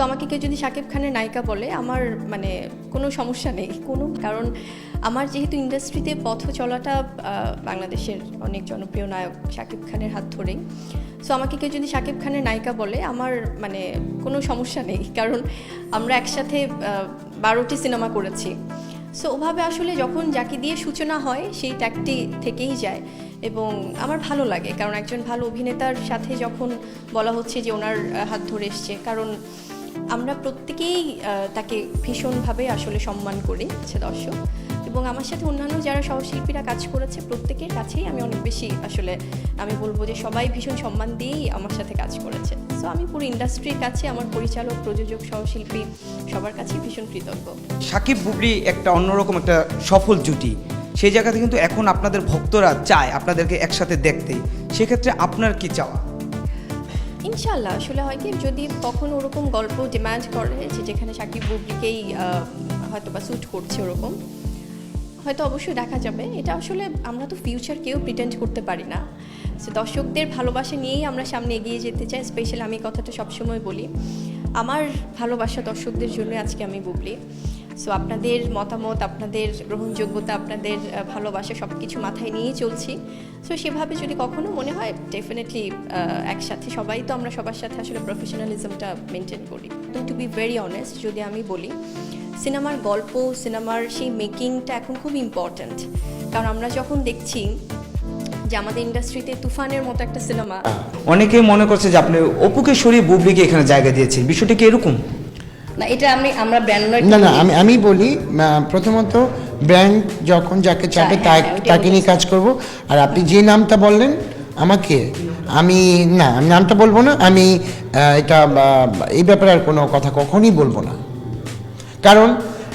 So আমাকে কেউ যদি শাকিব খানের নায়িকা বলে, আমার মানে কোনো সমস্যা নেই। কোনো, কারণ আমার যেহেতু ইন্ডাস্ট্রিতে পথ চলাটা বাংলাদেশের অনেক জনপ্রিয় নায়ক শাকিব খানের হাত ধরেই। সো আমাকে কেউ যদি শাকিব খানের নায়িকা বলে, আমার মানে কোনো সমস্যা নেই, কারণ আমরা একসাথে বারোটি সিনেমা করেছি। সো ওভাবে আসলে যখন যাকে দিয়ে সূচনা হয়, সেই ট্যাগটি থেকেই যায়। এবং আমার ভালো লাগে, কারণ একজন ভালো অভিনেতার সাথে যখন বলা হচ্ছে যে ওনার হাত ধরে এসছে, কারণ আমরা প্রত্যেকেই তাকে ভীষণভাবে আসলে সম্মান করি হচ্ছে দর্শক। এবং আমার সাথে অন্যান্য যারা সহশিল্পীরা কাজ করেছে, প্রত্যেকের কাছেই আমি অনেক বেশি আসলে আমি বলব যে সবাই ভীষণ সম্মান দিয়েই আমার সাথে কাজ করেছে। সো আমি পুরো ইন্ডাস্ট্রির কাছে আমার পরিচালক, প্রযোজক, সহশিল্পী সবার কাছেই ভীষণ কৃতজ্ঞ। সাকিব বুবলি একটা অন্যরকম একটা সফল জুটি। সেই জায়গাতে কিন্তু এখন আপনাদের ভক্তরা চায় আপনাদেরকে একসাথে দেখতে। সেক্ষেত্রে আপনার কি চাওয়া? ইনশাল্লাহ আসলে হয় কি, যদি কখনো ওরকম গল্প ডিমান্ড করে যে যেখানে সাকিব বুবলিকেই হয়তো বা স্যুট করছে ওরকম, হয়তো অবশ্যই দেখা যাবে। এটা আসলে আমরা তো ফিউচার কেউ প্রিটেন্ড করতে পারি না। সো দর্শকদের ভালোবাসা নিয়েই আমরা সামনে এগিয়ে যেতে চাই। স্পেশাল আমি কথাটা সবসময় বলি। আমার ভালোবাসা দর্শকদের জন্য আজকে আমি বুবলি। সো আপনাদের মতামত, আপনাদের গ্রহণযোগ্যতা, আপনাদের ভালোবাসা সব কিছু মাথায় নিয়েই চলছি। সো সেভাবে যদি কখনো মনে হয় ডেফিনেটলি একসাথে সবাই তো আমরা সবার সাথে আসলে প্রফেশনালিজমটা মেনটেন করি। টু বি ভেরি অনেস্ট যদি আমি বলি, সিনেমার গল্প, সিনেমার সেই মেকিংটা এখন খুব ইম্পর্ট্যান্ট কারণ আমরা যখন দেখছি যে আমাদের ইন্ডাস্ট্রিতে তুফানের মতো একটা সিনেমা অনেকেই মনে করছে যে আপনি অপুকে সরিয়ে বুবলিকে এখানে জায়গা দিয়েছেন। বিষয়টা কি এরকম? না এটা আমি আমরা ব্র্যান্ড না না আমি আমি বলি প্রথমত ব্র্যান্ড যখন যাকে চাপে হ্যাঁ, হ্যাঁ, তাকে নিয়ে কাজ করব। আর আপনি যে নামটা বললেন আমাকে আমি না আমি নামটা বলব না আমি এটা এই ব্যাপারে আর কোনো কথা কখনই বলব না। কারণ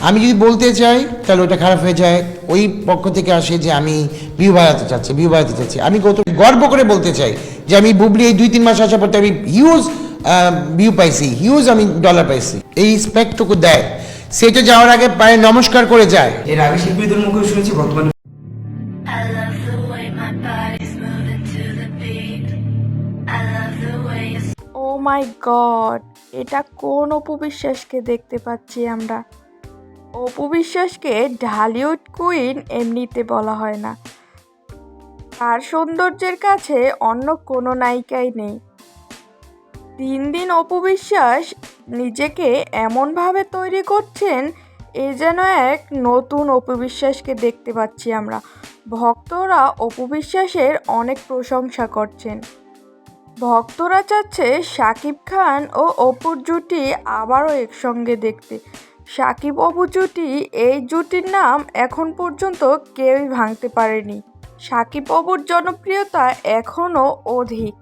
আমি যদি বলতে চাই তাহলে ওটা খারাপ হয়ে যায়। ওই পক্ষ থেকে আসে যে আমি ভিউ বাড়াতে চাচ্ছি ভিউ বাড়াতে চাচ্ছি। আমি গর্ব করে বলতে চাই যে আমি বুবলি এই দুই তিন মাস আসার পর আমি হিউজ ভিউ পাইছি হিউজ আমি ডলার পাইছি। এই স্পেক্টটুকু দেয়। সেটা যাওয়ার আগে পায়ে নমস্কার করে যায়। এর আগে শিল্পীদের মুখে শুনেছি বর্তমানে ও মাই গড এটা কোন অপু বিশ্বাসকে দেখতে পাচ্ছি আমরা? অপু বিশ্বাসকে ঢালিউড কুইন এমনিতে বলা হয় না। তার সৌন্দর্যের কাছে অন্য কোনো নায়িকাই নেই। দিন দিন অপু বিশ্বাস নিজেকে এমনভাবে তৈরি করছেন, এ যেন এক নতুন অপু বিশ্বাসকে দেখতে পাচ্ছি আমরা। ভক্তরা অপু বিশ্বাসের অনেক প্রশংসা করছেন। ভক্তরা চাচ্ছে শাকিব খান ও অপুর জুটি আবারও একসঙ্গে দেখতে। শাকিব অপু জুটি এই জুটির নাম এখন পর্যন্ত কেউই ভাঙতে পারেনি। শাকিব অপুর জনপ্রিয়তা এখনও অধিক।